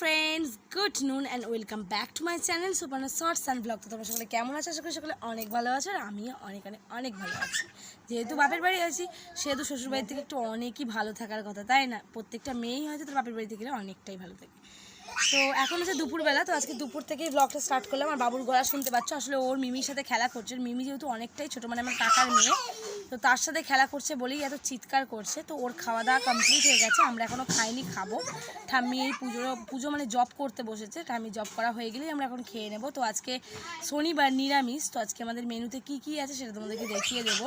Friends good noon and welcome back to my channel Suparna shorts and blog তো তোমরা সকলে কেমন আছো? আশা করি সকলে অনেক ভালো আছো আর আমিও অনেক অনেক অনেক ভালো আছি। যেহেতু বাপের বাড়ি আছি, সেহেতু শ্বশুরবাড়ি থেকে একটু অনেকই ভালো থাকার কথা, তাই না? প্রত্যেকটা মেয়েই হয়তো তার বাপের বাড়িতে গেলে অনেকটাই ভালো থাকে। তো এখন হচ্ছে দুপুরবেলা, তো আজকে দুপুর থেকেই ব্লগটা স্টার্ট করলাম। আর বাবুর গলা শুনতে পাচ্ছ, আসলে ওর মিমির সাথে খেলা করছে। মিমি যেহেতু অনেকটাই ছোটো মানে আমার কাকার মেয়ে তো তার সাথে খেলা করছে বলেই এত চিৎকার করছে। তো ওর খাওয়া দাওয়া কমপ্লিট হয়ে গেছে, আমরা এখনও খাইনি, খাব। ঠাম্মি এই পুজো পুজো মানে জব করতে বসেছে, ঠাম্মি জব করা হয়ে গেলেই আমরা এখন খেয়ে নেব। তো আজকে শনিবার নিরামিষ, তো আজকে আমাদের মেনুতে কি কি আছে সেটা তোমাদেরকে দেখিয়ে দেবো।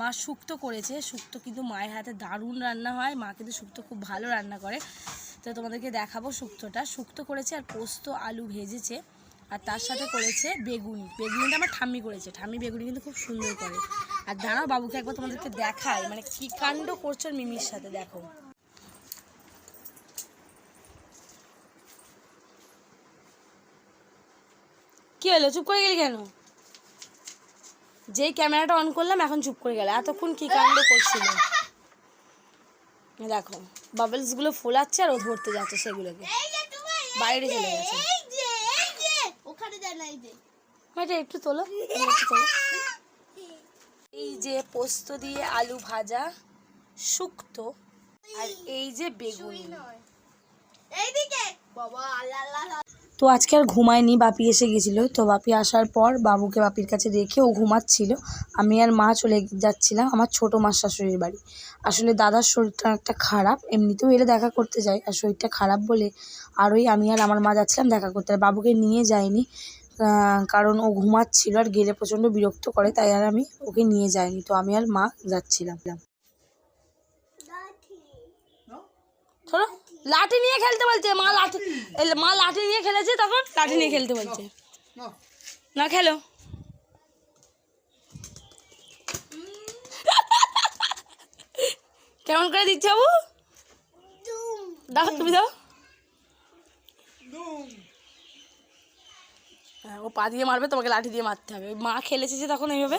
মা শুক্তো করেছে, শুক্তো কিন্তু মায়ের হাতে দারুণ রান্না হয়, মা কিন্তু শুক্তো খুব ভালো রান্না করে। তো তোমাদেরকে দেখাবো শুক্তোটা, শুক্তো করেছে আর পোস্ত, আলু ভেজেছে। আর তার সাথে করেছে বেগুনি। বেগুনিটা আমার ঠাম্মি করেছে। ঠাম্মি বেগুনি কিন্তু খুব সুন্দর করে। আর দাঁড়াও বাবুকে একবার তোমাদেরকে দেখায় মানে কি কাণ্ড করছ মিমির সাথে, দেখো। কি হলো? চুপ করে গেলি কেন? যেই ক্যামেরাটা অন করলাম, এখন চুপ করে গেল। এতক্ষণ কি কাণ্ড করছিল? দেখো, বাবলসগুলো ফোলাচ্ছে আর ও ধরতে যাচ্ছে সেগুলোকে। বাইরে চলে গেছে ওখানে যায় না এই যে এটা একটু তোলো। একটু এই যে পোস্ত দিয়ে আলু ভাজা শুক্তো আর এই যে বেগুনি। তো আজকে আর ঘুমায়নি বাপি এসে গেছিল। তো বাপি আসার পর বাবুকে বাপির কাছে রেখে ও ঘুমাচ্ছিল। আমি আর মা চলে যাচ্ছিলাম আমার ছোট মার শাশুড়ির বাড়ি। আসলে দাদার শরীরটা অনেকটা খারাপ এমনিতেও এলে দেখা করতে যাই। আর শরীরটা খারাপ বলে আরই আমি আর আমার মা যাচ্ছিলাম দেখা করতে। আর বাবুকে নিয়ে যাইনি। আহ, কারণ ও ঘুমাচ্ছিল আর গেলে প্রচণ্ড বিরক্ত করে, তাই আর আমি ওকে নিয়ে যাইনি। তো আমি আর মা যাচ্ছিলাম। লাঠি নিয়ে খেলতে বলছে। মা লাঠি মা লাঠি নিয়ে খেলেছে তখন? লাঠি নিয়ে খেলতে বলছে। না, খেলো। কেমন করে দিচ্ছে বাবু? দাও, তুমি দাও। ও পা দিয়ে মারবে, তোমাকে লাঠি দিয়ে মারতে হবে। মা খেলেছে যে তখন এইভাবে?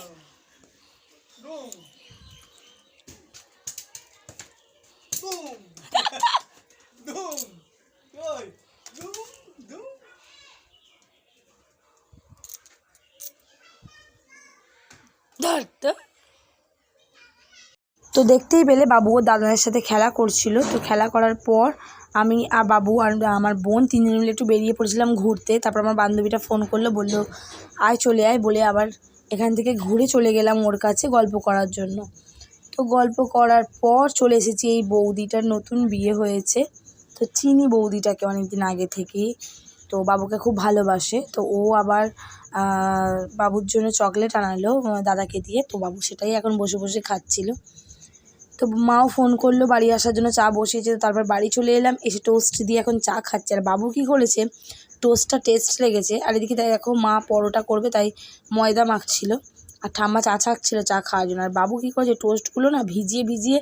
তো। দেখতেই পেলে বাবু ও দাদাদের সাথে খেলা করছিল। তো খেলা করার পর আমি আর বাবু আর আমার বোন তিনজন মিলে একটু বেরিয়ে পড়েছিলাম ঘুরতে। তারপর আমার বান্ধবীটা ফোন করল, বলল, আয় চলে আয়। বলে আবার এখান থেকে ঘুরে চলে গেলাম ওর কাছে গল্প করার জন্য। তো গল্প করার পর চলে এসেছি এই বৌদিটার নতুন বিয়ে হয়েছে। তো চিনি বৌদিটাকে অনেকদিন আগে থেকেই। তো বাবুকে খুব ভালোবাসে। তো ও আবার বাবুর জন্য চকলেট আনালো দাদাকে দিয়ে। তো বাবু সেটাই এখন বসে বসে খাচ্ছিল। তো মাও ফোন করল বাড়ি আসার জন্য, চা বসিয়েছে তারপর বাড়ি চলে এলাম, এসে টোস্ট দিয়ে এখন চা খাচ্ছে। আর বাবু কী করেছে টোস্টটা টেস্ট লেগেছে, আর এদিকে তাই দেখো মা পরোটা করবে, তাই ময়দা মাখছিল, আর ঠাম্মা চা ছাকছিল চা খাওয়ার জন্য। আর বাবু কী করেছে টোস্টগুলো না ভিজিয়ে ভিজিয়ে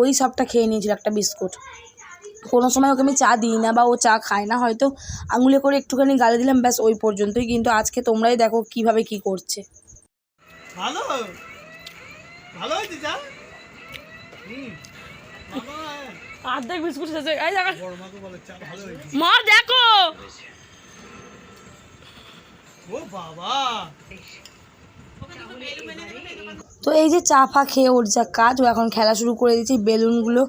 ওই সবটা খেয়ে নিয়েছিল, একটা বিস্কুট। কোনো সময় ওকে আমি চা দিই না বা ও চা খায় না, হয়তো আঙুলে করে একটুখানি গালে দিলাম, ব্যাস ওই পর্যন্তই, কিন্তু আজকে তোমরাই দেখো কীভাবে কি করছে। ভালো ভালো হয়েছে চা? অর্ধেক বিস্কুট শেষ হয়ে গেছে মা দেখো। ও বাবা। তো এই যে চা ফা খেয়ে ওর যা কাজ ও এখন খেলা শুরু করে দিয়েছে। বেলুনগুলো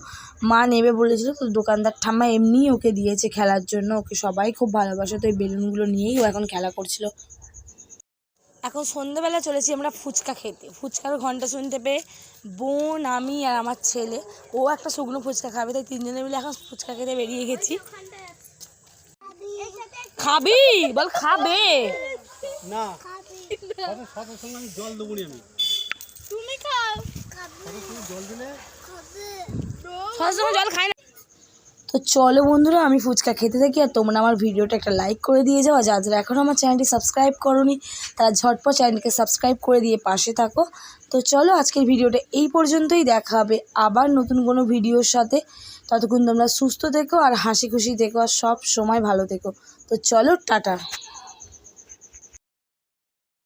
মা নেবে বলেছিল তো দোকানদার ঠাম্মা এমনিই ওকে দিয়েছে খেলার জন্য। ওকে সবাই খুব ভালোবাসে তো এই বেলুনগুলো নিয়েই ও এখন খেলা করছিল। এখন সন্ধ্যেবেলা চলেছি আমরা ফুচকা খেতে। ফুচকার ঘণ্টা শুনতে পেয়ে বোন আমি আর আমার ছেলে ও একটা শুকনো ফুচকা খাবে তাই তিনজনে মিলে এখন ফুচকা খেতে বেরিয়ে গেছি। খাবি? বল খাবে। না। সাথে সাথে সঙ্গে আমি জল দেবো আমি। তুমি খাও। জল দিলে জল খাই না। তো চলো বন্ধুরা, আমি ফুচকা খেতে থাকি আর তোমরা আমার ভিডিওটা একটা লাইক করে দিয়ে যাও। যারা যারা এখনও আমার চ্যানেলটি সাবস্ক্রাইব করোনি, তারা ঝটপট চ্যানেলকে সাবস্ক্রাইব করে দিয়ে পাশে থাকো। তো চলো, আজকের ভিডিওটা এই পর্যন্তই। দেখা হবে আবার নতুন কোনো ভিডিওর সাথে। ততক্ষণ তোমরা সুস্থ থেকো আর হাসি খুশি থেকো আর সব সময় ভালো থেকো। তো চলো, টাটা।